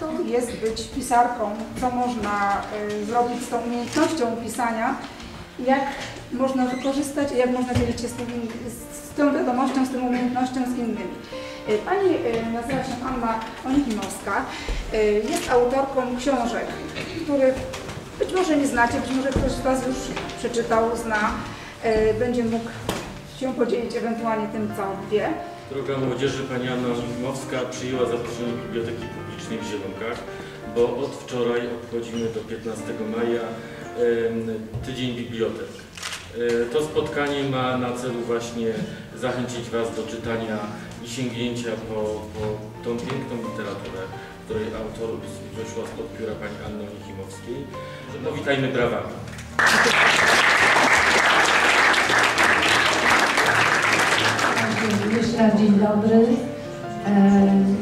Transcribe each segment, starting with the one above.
to jest być pisarką, co można y, zrobić z tą umiejętnością pisania, jak można wykorzystać i jak można dzielić się z, z tą wiadomością, z tą umiejętnością z innymi. Y, Pani y, nazywa się Anna Onichimowska, y, jest autorką książek, których być może nie znacie, być może ktoś z Was już przeczytał, zna, będzie mógł się podzielić ewentualnie tym, co wie. Droga młodzieży, pani Anna Limowska przyjęła zaproszenie Biblioteki Publicznej w Zielonkach, bo od wczoraj obchodzimy do 15 maja Tydzień Bibliotek. E, To spotkanie ma na celu właśnie zachęcić Was do czytania i sięgnięcia po, po tą piękną literaturę, której autor wyszła spod pióra pani Anny Onichimowskiej. No witajmy brawami. Dzień dobry. E,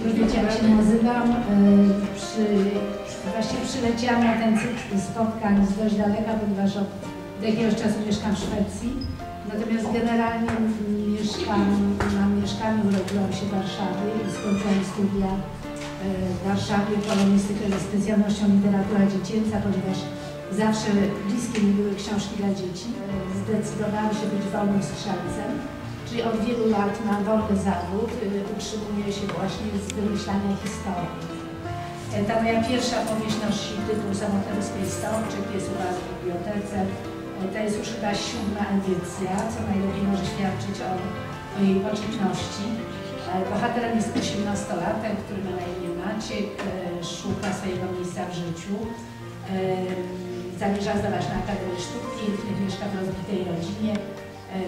Już wiecie jak się nazywam. E, Przy, właśnie przyleciałam na ten cykl spotkań z dość daleka, ponieważ od jakiegoś czasu mieszkam w Szwecji. Natomiast generalnie mieszkam, mam mieszkanie, urodziłam się w Warszawie i skończyłam studia e, w Warszawie polonistykę ze specjalnością literatura dziecięca, ponieważ zawsze bliskie mi były książki dla dzieci. Zdecydowałam się być wolnym strzelcem. Czyli od wielu lat mam wolny zawód, y, utrzymuję się właśnie z wymyślania historii. E, Ta moja pierwsza powieść nosi tytuł Stąd, czy pies u Was w bibliotece. E, To jest już chyba siódma edycja, co najlepiej może świadczyć o, o jej poczytności. E, Bohaterem jest 18-latek, który ma na imię Maciek, szuka swojego miejsca w życiu. Zamierza zdawać na Akademię Sztuk Pięknych, mieszka w rozbitej rodzinie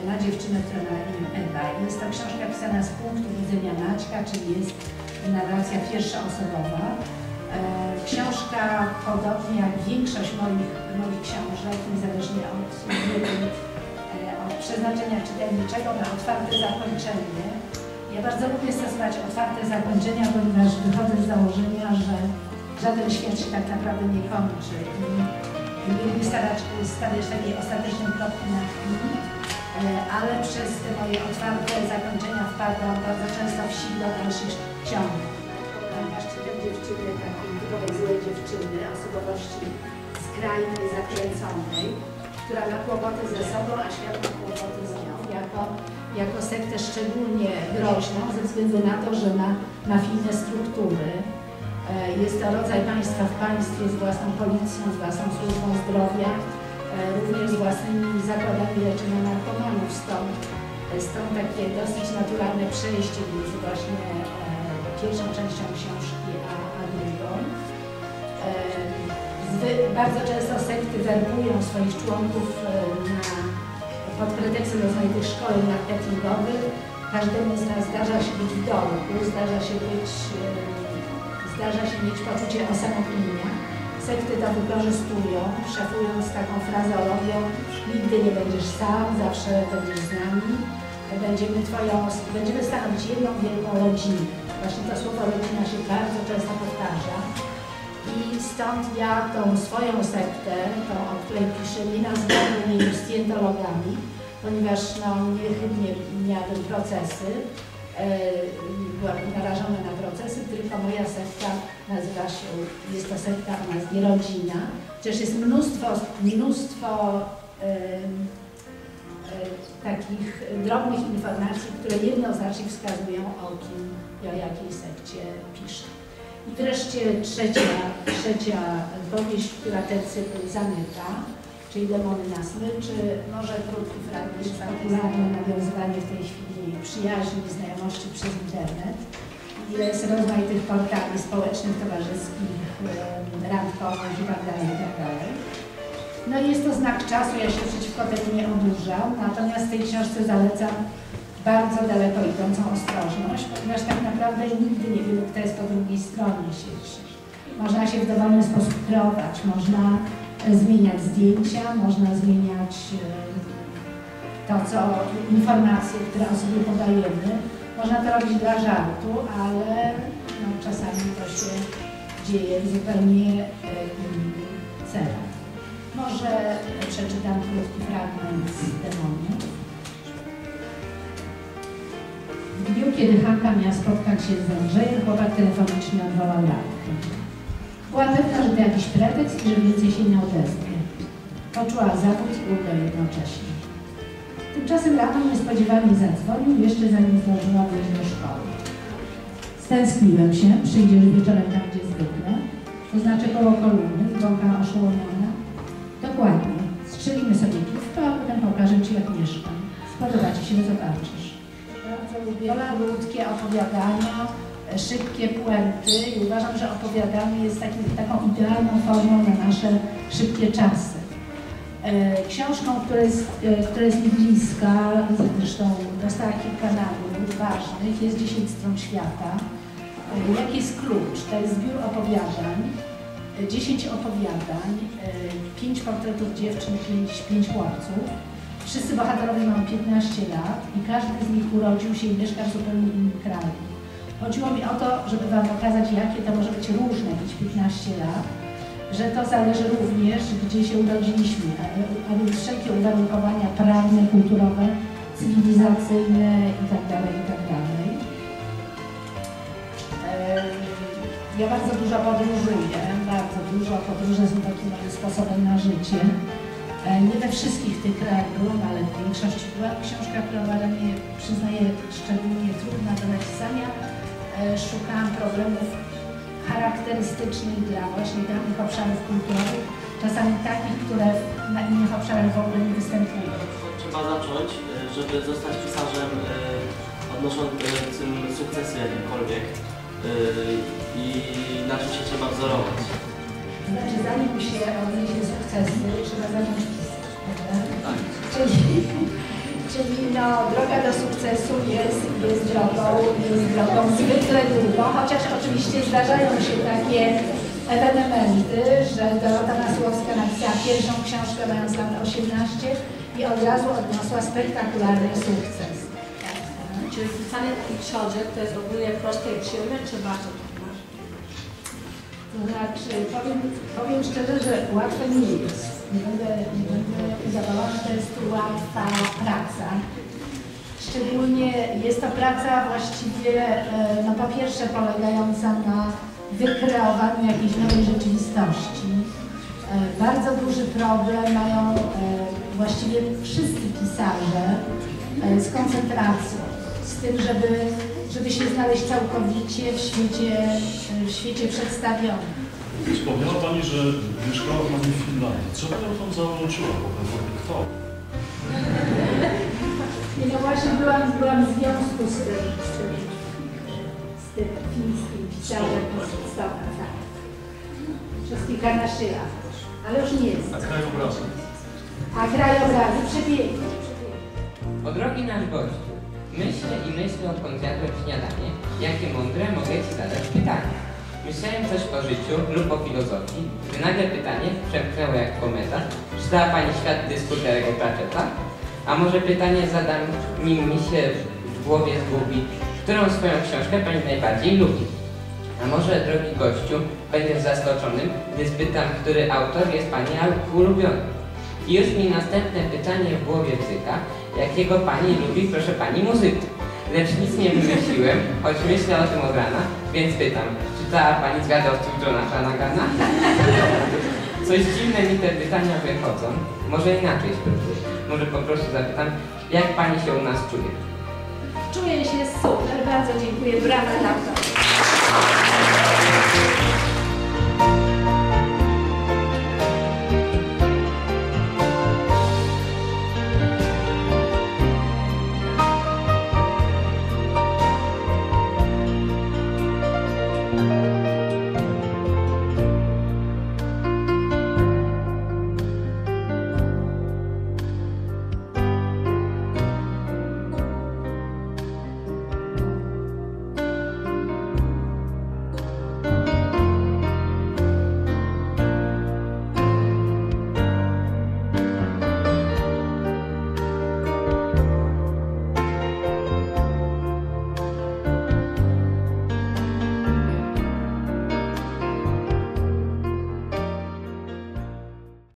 na dziewczynę, która ma imię Ewa. Jest to książka pisana z punktu widzenia Maćka, czyli jest narracja pierwszoosobowa. E, Książka, podobnie jak większość moich, moich książek, niezależnie od e, od przeznaczenia czytelniczego, ma otwarte zakończenie. Ja bardzo lubię stosować otwarte zakończenia, ponieważ wychodzę z założenia, że żaden świat się tak naprawdę nie kończy. I nie lubię stawiać takiej ostatecznej kropki na i, e, ale przez te moje otwarte zakończenia wpadłam bardzo często w siłę dalszych książek. Ponieważ czytam dziewczyny, takiej typowej złej dziewczyny, osobowości skrajnej, zakręconej, która ma kłopoty ze sobą, a świat ma kłopoty z nią, jako, jako sektę szczególnie groźną, ze względu na to, że ma mafijne struktury. E, Jest to rodzaj państwa w państwie z własną policją, z własną służbą zdrowia, e, również z własnymi zakładami leczenia narkomanów. Stąd, e, stąd takie dosyć naturalne przejście między właśnie e, pierwszą częścią książki a, a drugą. E, Bardzo często sekty werbują swoich członków e, na, pod pretekstem rozmaitych szkoleń marketingowych. Każdemu z nas zdarza się być w domku, zdarza się być e, zdarza się mieć poczucie osamotnienia. Sekty to wykorzystują, szefując taką frazeologią nigdy nie będziesz sam, zawsze będziesz z nami. Będziemy, twoją, będziemy stanowić jedną wielką rodzinę. Właśnie to słowo rodzina się bardzo często powtarza. I stąd ja tą swoją sektę, tą, o której piszę, nie nazywam jej scjentologami, ponieważ no, niechybnie miałabym procesy, byłam narażona na procesy, tylko moja sekta nazywa się, jest to sekta o nazwie Rodzina. Przecież jest mnóstwo, mnóstwo e, takich drobnych informacji, które jednoznacznie wskazują o kim i o jakiej sekcie piszę. I wreszcie trzecia, trzecia powieść, która ten cykl zamyka, czyli Demony na smyczy, może krótki fragment, popularne nawiązywanie w tej chwili przyjaźni, znajomości przez internet. Jest rozmaitych portali społecznych, towarzyskich, randkowych i tak dalej, i tak dalej. No i jest to znak czasu, ja się przeciwko temu nie oburzam, natomiast w tej książce zalecam bardzo daleko idącą ostrożność, ponieważ tak naprawdę nigdy nie wiemy, kto jest po drugiej stronie sieci. Można się w dowolny sposób kreować, można zmieniać zdjęcia, można zmieniać e, to, co informacje, które o sobie podajemy. Można to robić dla żartu, ale no, czasami to się dzieje w zupełnie e, innym celu. Może przeczytam krótki fragment z demonów. W dniu, kiedy Hanka miała spotkać się z Andrzejem, chłopak telefonicznie odwołał lalkę. Była pewna, że to jakiś pretekst i że więcej się nie odezwie. Poczuła zawód i ulgę jednocześnie. Tymczasem rano niespodziewanie zadzwonił, jeszcze zanim zdążyła wyjść do szkoły. Stęskniłem się, przyjdziesz wieczorem tam, gdzie zwykle, to znaczy koło kolumny, droga oszołomiona. Dokładnie. Strzelimy sobie piwko, a potem pokażę Ci, jak mieszkam. Spodoba Ci się, zobaczysz. Bardzo lubię krótkie opowiadania, szybkie puenty i uważam, że opowiadanie jest takim, taką idealną formą na nasze szybkie czasy. E, Książką, która jest, e, która jest mi bliska, zresztą dostała kilka nagród ważnych, jest 10 stron świata. E, Jaki jest klucz? To jest zbiór opowiadań, e, 10 opowiadań, 5 portretów dziewczyn, 5, 5 chłopców. Wszyscy bohaterowie mają 15 lat i każdy z nich urodził się i mieszka w zupełnie innym kraju. Chodziło mi o to, żeby Wam pokazać, jakie to może być różne mieć 15 lat, że to zależy również, gdzie się urodziliśmy, a, więc wszelkie uwarunkowania prawne, kulturowe, cywilizacyjne itd. itd. Em, Ja bardzo dużo podróżuję, bardzo dużo. Podróże są takim sposobem na życie. Nie we wszystkich tych krajach byłam, ale w większości była książka, która była dla mnie, przyznaję, szczególnie trudna do Szukałam problemów charakterystycznych dla właśnie danych obszarów kulturowych, czasami takich, które na innych obszarach w ogóle nie występują. Trzeba zacząć, y, żeby zostać pisarzem y, odnoszącym sukcesy jakiekolwiek i na czym się trzeba wzorować. Znaczy, zanim się odniesie sukcesy, trzeba zacząć pisać, prawda? Tak. Czyli, czyli no, droga do sukcesu jest, jest, drogą, jest drogą zwykle długą, chociaż oczywiście zdarzają się takie ewenementy, że Dorota Masłowska napisała pierwszą książkę mając lat 18 i od razu odniosła spektakularny sukces. Czyli pisanie takich książek to jest ogólnie proste i przyjemne, czy bardzo trudne? To znaczy, powiem, powiem szczerze, że łatwe nie jest. Nie będę, nie będę udawała, że to jest łatwa praca. Szczególnie jest to praca właściwie, e, no po pierwsze polegająca na wykreowaniu jakiejś nowej rzeczywistości. E, Bardzo duży problem mają e, właściwie wszyscy pisarze z koncentracją, z tym, żeby, żeby się znaleźć całkowicie w świecie, w świecie przedstawionym. Wspomniała Pani, że mieszkała Pani w Finlandii. Co Panią tam załączyła? Kto? No właśnie byłam, byłam w związku z tym, z tym, z tym fińskim pisarzem z tak. Przez kilkanaście lat. Ale już nie jest. A krajobrazy? A krajobrazy przepiękne. O drogi nasz gościu, myślę i myślę odkąd zjadłem śniadanie, jakie mądre mogę Ci zadać pytanie. Myślałem coś o życiu lub o filozofii, gdy nagle pytanie przemknęło jak kometa. Czytała Pani świat dyskuterego Pratchetta? A może pytanie zadam, nim mi się w głowie zgubi, którą swoją książkę Pani najbardziej lubi? A może, drogi gościu, będziesz zaskoczonym, gdy spytam, który autor jest Pani ulubiony? I już mi następne pytanie w głowie bzyka, jakiego Pani lubi, proszę Pani, muzykę. Lecz nic nie wymyśliłem, choć myślę o tym od rana, więc pytam, czytała Pani zwiadowców Jonathana Gana? Coś dziwne mi te pytania wychodzą, może inaczej spróbuję. Może po prostu zapytam, jak Pani się u nas czuje? Czuję się super, bardzo dziękuję, brawa dla to.